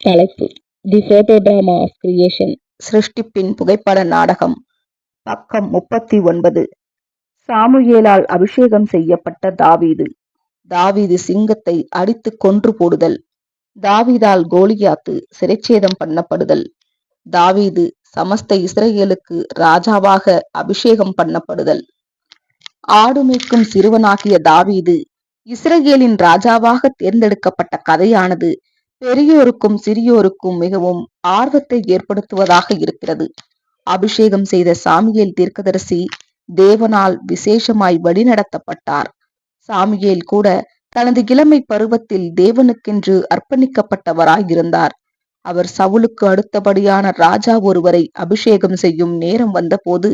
தலைப்பு. தி போட்டோடிராமா of creation சிருஷ்டிப்பின் புகைப்பட நாடகம். பக்கம் முப்பத்தி ஒன்பது. சாமுவேலால் அபிஷேகம் செய்யப்பட்ட தாவீது. தாவீது சிங்கத்தை அடித்து கொன்று போடுதல். தாவீதால் கோலியாத்து சிறைச்சேதம் பண்ணப்படுதல். தாவீது சமஸ்த இஸ்ரேலுக்கு ராஜாவாக அபிஷேகம் பண்ணப்படுதல். ஆடு மேய்க்கும் சிறுவனாகிய தாவீது இஸ்ரேலின் ராஜாவாக தேர்ந்தெடுக்கப்பட்ட கதையானது பெரியோருக்கும் சிறியோருக்கும் மிகவும் ஆர்வத்தை ஏற்படுத்துவதாக இருக்கிறது. அபிஷேகம் செய்த சாமியேல் தீர்க்கதரிசி தேவனால் விசேஷமாய் வழிநடத்தப்பட்டார். சாமியேல் கூட தனது இளமை பருவத்தில் தேவனுக்கென்று அர்ப்பணிக்கப்பட்டவராயிருந்தார். அவர் சவுலுக்கு அடுத்தபடியான ராஜா ஒருவரை அபிஷேகம் செய்யும் நேரம் வந்தபோது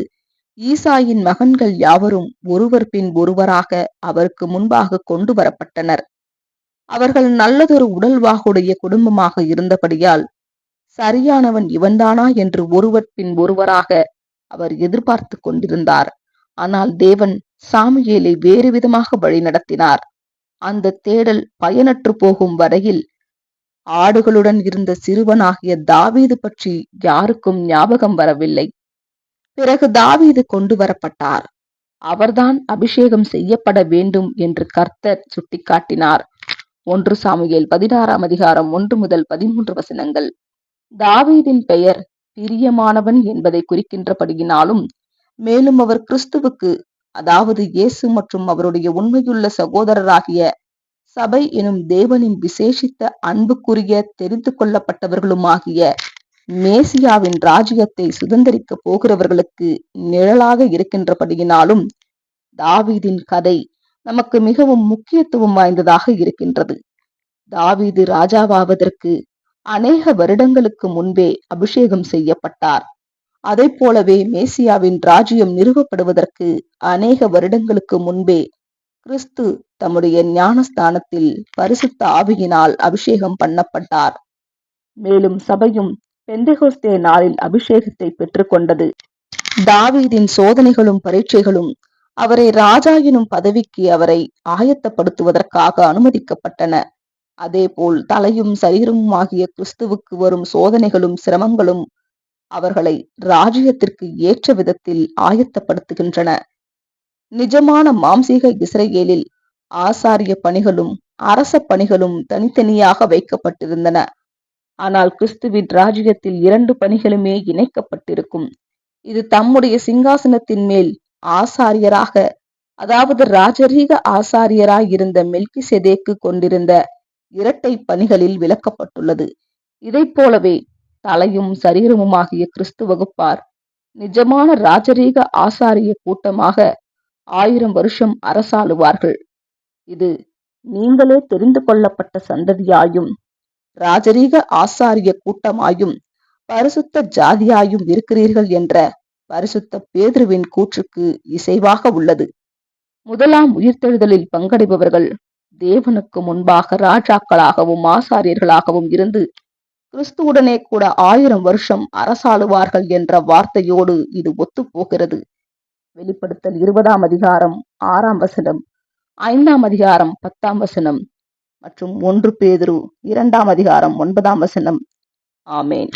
ஈசாயின் மகன்கள் யாவரும் ஒருவர் பின் ஒருவராக அவருக்கு முன்பாக கொண்டு வரப்பட்டனர். அவர்கள் நல்லதொரு உடல்வாகுடைய குடும்பமாக இருந்தபடியால் சரியானவன் இவன்தானா என்று ஒருவர் பின் ஒருவராக அவர் எதிர்பார்த்து கொண்டிருந்தார். ஆனால் தேவன் சாமியேலை வேறு விதமாக வழிநடத்தினார் அந்த தேடல் பயனற்று போகும் வரையில் ஆடுகளுடன் இருந்த சிறுவனாகிய தாவீது பற்றி யாருக்கும் ஞாபகம் வரவில்லை. பிறகு தாவீது கொண்டு வரப்பட்டார். அவர்தான் அபிஷேகம் செய்யப்பட வேண்டும் என்று கர்த்தர் சுட்டிக்காட்டினார். ஒன்று சாமுவேல் பதினாறாம் அதிகாரம் ஒன்று முதல் பதிமூன்று வசனங்கள். தாவீதின் பெயர் பிரியமானவன் என்பதை குறிக்கின்றபடியினாலும் மேலும் அவர் கிறிஸ்துவுக்கு அதாவது இயேசு மற்றும் அவருடைய உண்மையுள்ள சகோதரராகிய சபை எனும் தேவனின் விசேஷித்த அன்புக்குரிய தெரிந்து கொள்ளப்பட்டவர்களுமாகிய மேசியாவின் ராஜ்யத்தை சுதந்திரிக்க போகிறவர்களுக்கு நிழலாக இருக்கின்றபடியினாலும் தாவீதின் கதை நமக்கு மிகவும் முக்கியத்துவம் வாய்ந்ததாக இருக்கின்றது. தாவீது ராஜாவாவதற்கு அநேக வருடங்களுக்கு முன்பே அபிஷேகம் செய்யப்பட்டார். அதை போலவே மேசியாவின் ராஜ்யம் நிறுவப்படுவதற்கு அநேக வருடங்களுக்கு முன்பே கிறிஸ்து தம்முடைய ஞானஸ்தானத்தில் பரிசுத்த ஆவியினால் அபிஷேகம் பண்ணப்பட்டார். மேலும் சபையும் பெந்தகோஸ்தே நாளில் அபிஷேகத்தை பெற்றுக்கொண்டது. தாவீதின் சோதனைகளும் பரீட்சைகளும் அவரை ராஜா எனும் பதவிக்கு அவரை ஆயத்தப்படுத்துவதற்காக அனுமதிக்கப்பட்டன. அதேபோல் தலையும் சரீரமும் ஆகிய கிறிஸ்துவுக்கு வரும் சோதனைகளும் சிரமங்களும் அவர்களை ராஜ்யத்திற்கு ஏற்ற விதத்தில் ஆயத்தப்படுத்துகின்றன. நிஜமான மாம்சீக இஸ்ரேலில் ஆசாரிய பணிகளும் அரச பணிகளும் தனித்தனியாக வைக்கப்பட்டிருந்தன. ஆனால் கிறிஸ்துவின் ராஜ்யத்தில் இரண்டு பணிகளுமே இணைக்கப்பட்டிருக்கும். இது தம்முடைய சிங்காசனத்தின் மேல் ஆசாரியராக அதாவது ராஜரீக ஆசாரியராய் இருந்த மெல்கி செதேக்கு கொண்டிருந்த இரட்டை பணிகளில் விளக்கப்பட்டுள்ளது. இதை போலவே தலையும் சரீரமுமாகிய கிறிஸ்து வகுப்பார். நிஜமான ராஜரீக ஆசாரிய கூட்டமாக ஆயிரம் வருஷம் அரசாளுவார்கள். இது நீங்களே தெரிந்து கொள்ளப்பட்ட சந்ததியாயும் ராஜரீக ஆசாரிய கூட்டமாயும் பரிசுத்த ஜாதியாயும் இருக்கிறீர்கள் என்ற பரிசுத்த பேதுருவின் கூற்றுக்கு இசைவாக உள்ளது. முதலாம் உயிர்த்தெழுதலில் பங்கடைபவர்கள் தேவனுக்கு முன்பாக ராஜாக்களாகவும் ஆசாரியர்களாகவும் இருந்து கிறிஸ்துவுடனே கூட ஆயிரம் வருஷம் அரசாளுவார்கள் என்ற வார்த்தையோடு இது ஒத்துப்போகிறது. வெளிப்படுத்தல் இருபதாம் அதிகாரம் ஆறாம் வசனம் ஐந்தாம் அதிகாரம் பத்தாம் வசனம் மற்றும் ஒன்று பேதுரு இரண்டாம் அதிகாரம் ஒன்பதாம் வசனம். ஆமேன்.